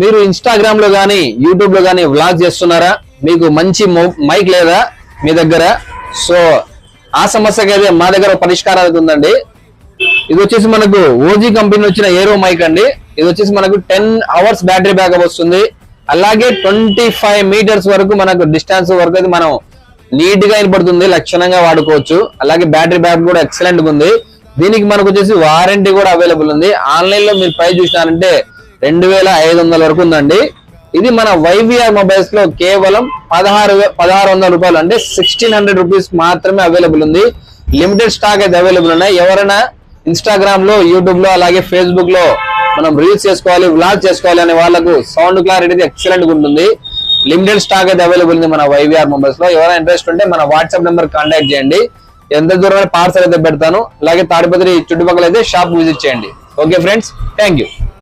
మీరు ఇన్స్టాగ్రామ్లో గానీ యూట్యూబ్లో గానీ వ్లాగ్ చేస్తున్నారా? మీకు మంచి మైక్ లేదా మీ దగ్గర? సో ఆ సమస్యకి అయితే మా దగ్గర పరిష్కారాలు పరిష్కారం ఉందండి. ఇది వచ్చేసి మనకు ఓజీ కంపెనీ వచ్చిన ఏరో మైక్ అండి. ఇది వచ్చేసి మనకు టెన్ అవర్స్ బ్యాటరీ బ్యాకప్ వస్తుంది. అలాగే ట్వంటీ ఫైవ్ మీటర్స్ వరకు మనకు డిస్టెన్స్ వరకు అయితే మనం నీట్గా వినపడుతుంది. లక్షణంగా వాడుకోవచ్చు. అలాగే బ్యాటరీ బ్యాకప్ కూడా ఎక్సలెంట్ ఉంది. దీనికి మనకు వచ్చేసి వారంటీ కూడా అవైలబుల్ ఉంది. ఆన్లైన్లో మీరు ప్రైస్ చూసినారంటే రెండు వేల ఐదు వందల వరకు ఉందండి. ఇది మన వైవిఆర్ మొబైల్స్లో కేవలం పదహారు పదహారు వందల రూపాయలు. అంటే సిక్స్టీన్ హండ్రెడ్ రూపీస్ మాత్రమే అవైలబుల్ ఉంది. లిమిటెడ్ స్టాక్ అయితే అవైలబుల్ ఉన్నాయి. ఎవరైనా ఇన్స్టాగ్రామ్లో యూట్యూబ్లో అలాగే ఫేస్బుక్లో మనం రీల్స్ చేసుకోవాలి వ్లాగ్ చేసుకోవాలి అనే వాళ్ళకు సౌండ్ క్లారిటీ ఎక్సలెంట్గా ఉంటుంది. లిమిటెడ్ స్టాక్ అయితే అవైలబుల్ ఉంది మన వైవిఆర్ మొబైల్స్లో. ఎవరైనా ఇంట్రెస్ట్ ఉంటే మన వాట్సాప్ నెంబర్ కాంటాక్ట్ చేయండి. ఎంత దూరమైన పార్సల్ అయితే పెడతాను. అలాగే తాడిపత్రి చుట్టుపక్కల అయితే షాప్ విజిట్ చేయండి. Okay friends thank you